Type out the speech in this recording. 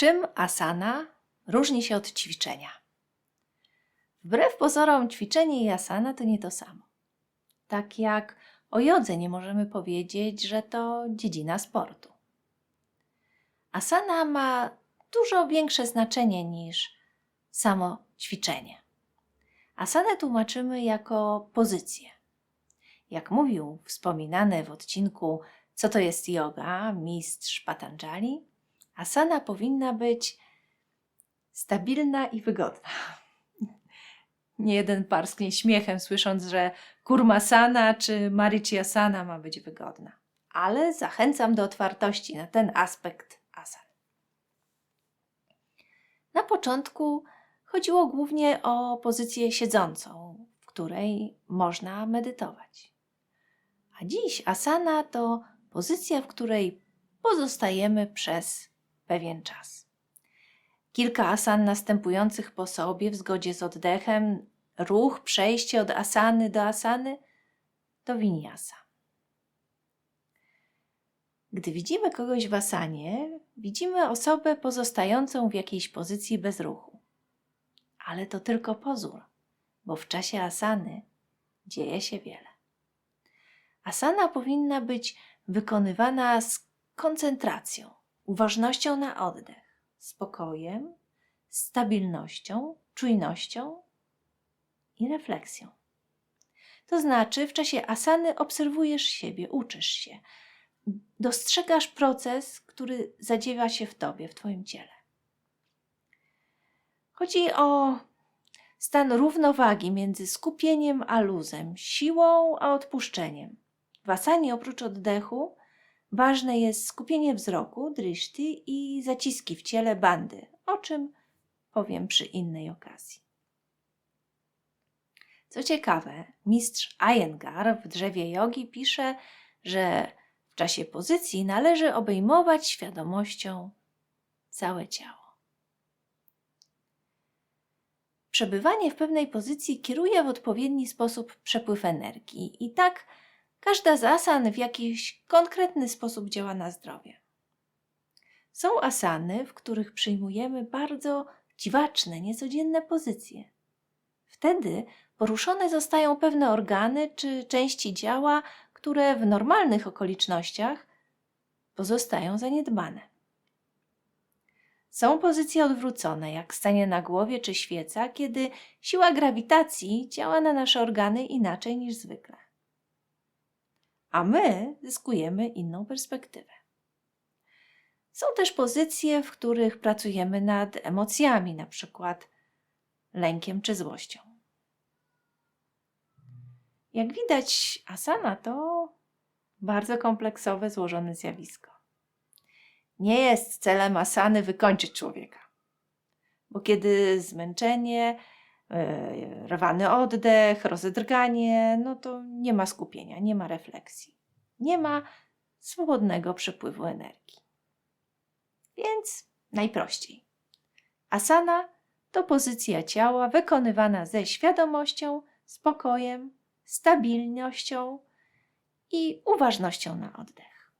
Czym asana różni się od ćwiczenia? Wbrew pozorom, ćwiczenie i asana to nie to samo. Tak jak o jodze nie możemy powiedzieć, że to dziedzina sportu. Asana ma dużo większe znaczenie niż samo ćwiczenie. Asanę tłumaczymy jako pozycję. Jak mówił wspominany w odcinku Co to jest yoga, mistrz Patanjali, asana powinna być stabilna i wygodna. Nie jeden parsknie śmiechem, słysząc, że kurmasana czy marichyasana ma być wygodna. Ale zachęcam do otwartości na ten aspekt asan. Na początku chodziło głównie o pozycję siedzącą, w której można medytować. A dziś asana to pozycja, w której pozostajemy przez pewien czas. Kilka asan następujących po sobie w zgodzie z oddechem, ruch, przejście od asany do asany to winiasa. Gdy widzimy kogoś w asanie, widzimy osobę pozostającą w jakiejś pozycji bez ruchu. Ale to tylko pozór, bo w czasie asany dzieje się wiele. Asana powinna być wykonywana z koncentracją, uważnością na oddech, spokojem, stabilnością, czujnością i refleksją. To znaczy, w czasie asany obserwujesz siebie, uczysz się, dostrzegasz proces, który zadziewa się w tobie, w twoim ciele. Chodzi o stan równowagi między skupieniem a luzem, siłą a odpuszczeniem. W asanie oprócz oddechu ważne jest skupienie wzroku, drishti i zaciski w ciele bandy, o czym powiem przy innej okazji. Co ciekawe, mistrz Iyengar w drzewie jogi pisze, że w czasie pozycji należy obejmować świadomością całe ciało. Przebywanie w pewnej pozycji kieruje w odpowiedni sposób przepływ energii i tak każda z asan w jakiś konkretny sposób działa na zdrowie. Są asany, w których przyjmujemy bardzo dziwaczne, niecodzienne pozycje. Wtedy poruszone zostają pewne organy czy części ciała, które w normalnych okolicznościach pozostają zaniedbane. Są pozycje odwrócone, jak stanie na głowie czy świeca, kiedy siła grawitacji działa na nasze organy inaczej niż zwykle. A my zyskujemy inną perspektywę. Są też pozycje, w których pracujemy nad emocjami, na przykład lękiem czy złością. Jak widać, asana to bardzo kompleksowe, złożone zjawisko. Nie jest celem asany wykończyć człowieka, bo kiedy zmęczenie, yy, rwany oddech, rozedrganie, no to nie ma skupienia, nie ma refleksji, nie ma swobodnego przepływu energii. Więc najprościej. Asana to pozycja ciała wykonywana ze świadomością, spokojem, stabilnością i uważnością na oddech.